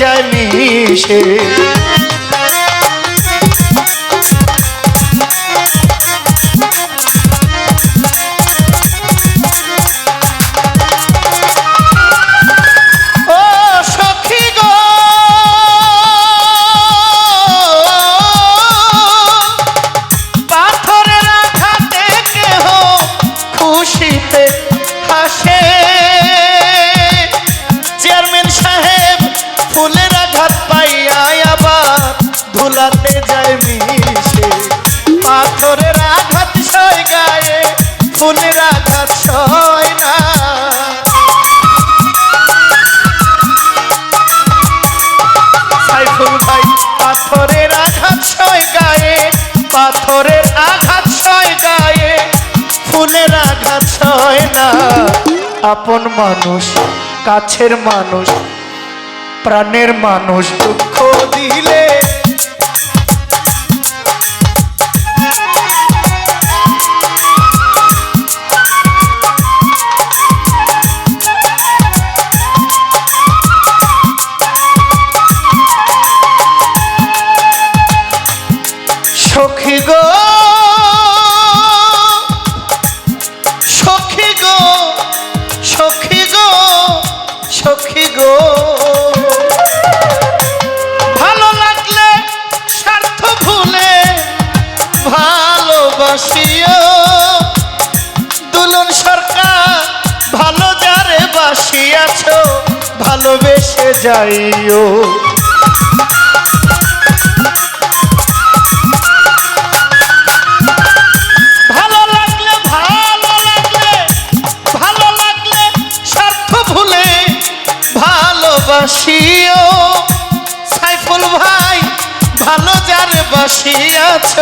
যায় মিশে পাথরের আঘাত ছয় গায়ে, পাথরের আঘাত ছয় গায়ে, ফুলের আঘাত ছয় না। আপন মানুষ, কাছের মানুষ, প্রাণের মানুষ দুঃখ দিলে ভুলে ভালোবাসিও। সাইফুল ভাই, ভালো যারে বাসিয়াছ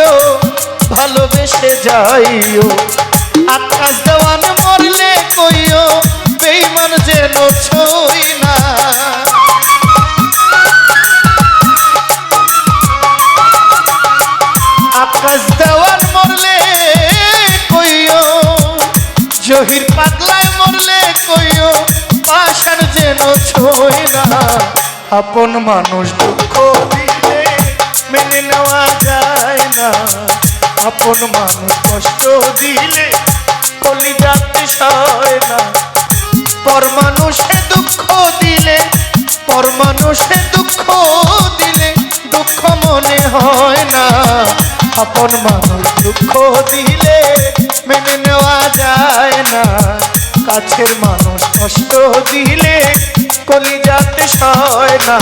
ভালোবেসে যাইও। আকাশ দেওয়ান মরলে কইও, বেইমান যেন ছই না। আকাশ দেওয়ার মরলে কইও। জহির পাগলায় মরলে কইও, আশার যেন ছই না। আপন মানুষ দুঃখ দিলে মেনে নেওয়া যায় না। আপন মানুষ কষ্ট দিলে কলিজাতে সয় না। পর মানুষে দুঃখ দিলে পর মানুষে দুঃখ দিলে দুঃখ মনে হয় না। আপন মানুষ দুঃখ দিলে মেনে নেওয়া যায় না। কাছের মানুষ কষ্ট দিলে কলিজাতে সয় না।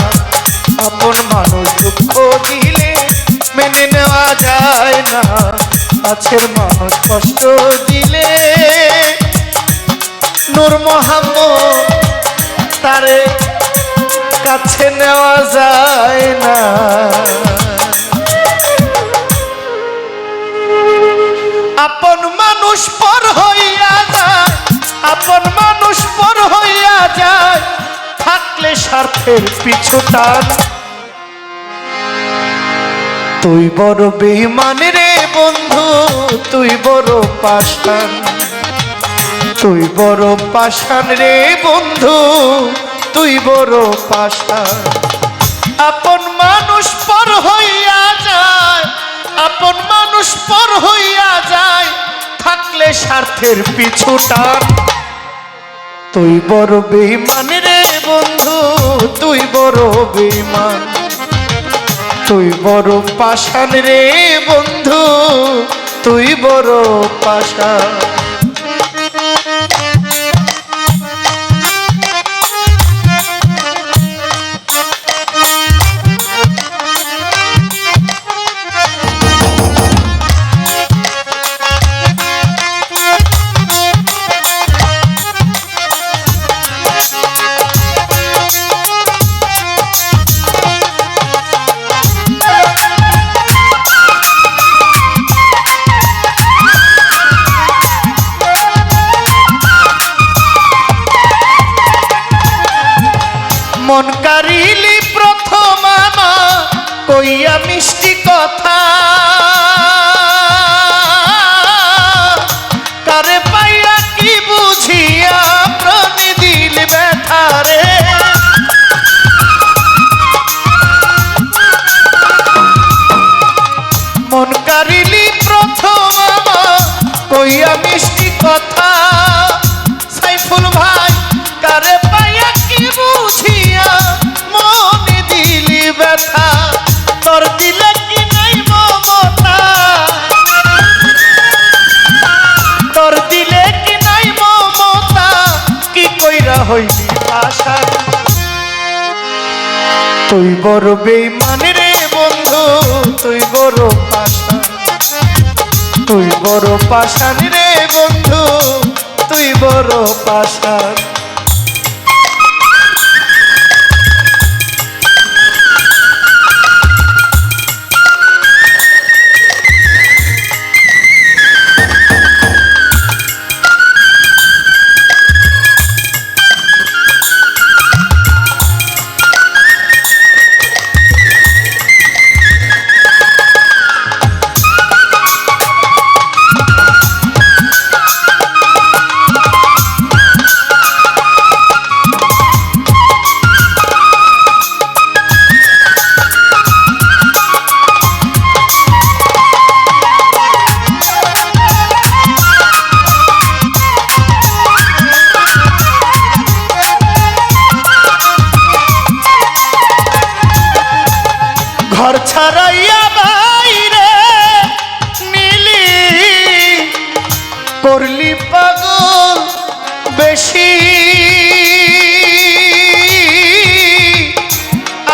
আপন মানুষ দুঃখ দিলে মেনে নেওয়া যায় না। কাছের মানুষ কষ্ট দিলে নূর মোহাম্মদ তারে কাছে নেওয়া যায় না। আপন মানুষ পর হইয়া যায়, আপন মানুষ পর হইয়া যায়, থাকলে স্বার্থের পিছু টান। তুই বড় বেইমান রে বন্ধু, তুই বড় পাশান তুই বড় পাশান রে বন্ধু, তুই বড় পাশান আপন মানুষ স্বার্থের পিছুটা। তুই বড় বেমান রে বন্ধু, তুই বড় বেমান তুই বড় পাশান রে বন্ধু, তুই বড় পাষাণ। তুই বড় বেইমান রে বন্ধু, তুই বড় পাশান তুই বড় পাশান রে বন্ধু, তুই বড় পাশান ঘর ছাড়াইয়া বাইরে নীলি করলি পাগল বেশি।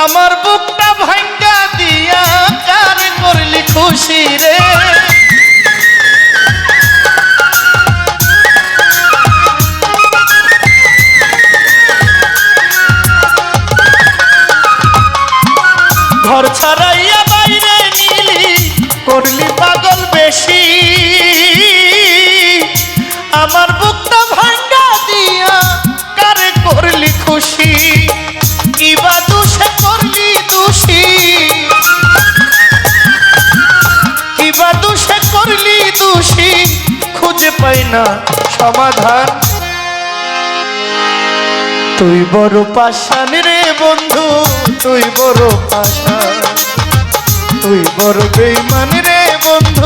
আমার বুকটা ভাঙ্গা দিয়া কার করলি খুশি রে? ঘর ছাড়াইয়া বাইরে নিলি করলি পাগল বেশি। আমার বুকটা ভাঙ্গা দিয়া কারে করলি খুশি? কিবা দুষে করলি দোষী? কিবা দুষে করলি দোষী? খুঁজে পাই না সমাধান। তুই বড় পাশান রে বন্ধু তুই বড় আশা তুই বড় বেইমান রে বন্ধু।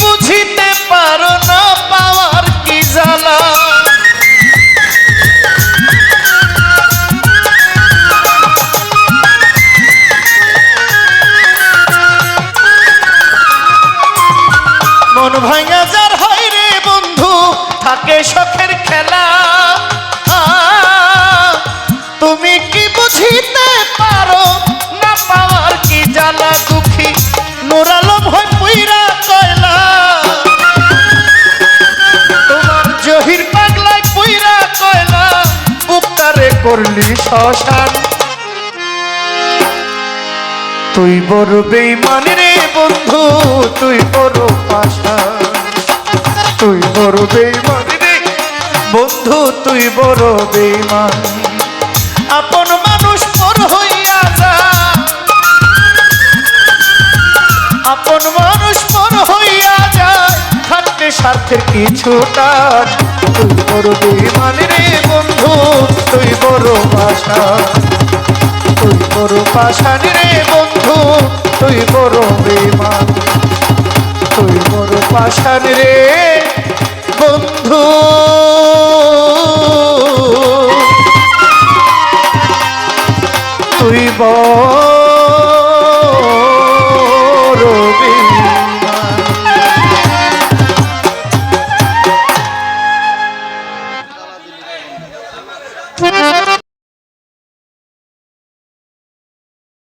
বুঝিতে পারো না পাওয়ার কি জ্বালা। মন ভাঙা যার হয় রে বন্ধু থাকে শখের শ্মশান। তুই বড় বেইমান রে বন্ধু, তুই বড় পাশা তুই বড় বেইমান রে বন্ধু, তুই বড় বেইমান আপন মানুষ পর হইয়া যা। আপন মানুষ পর হইয়া যায়, থাকলে স্বার্থের কিছুটা তুই বড় বেমান রে বন্ধু, তুই বড় পাশা তুই বড় পাশান রে বন্ধু, তুই বড় বেমান তুই বড় পাশান রে বন্ধু। তুই বড়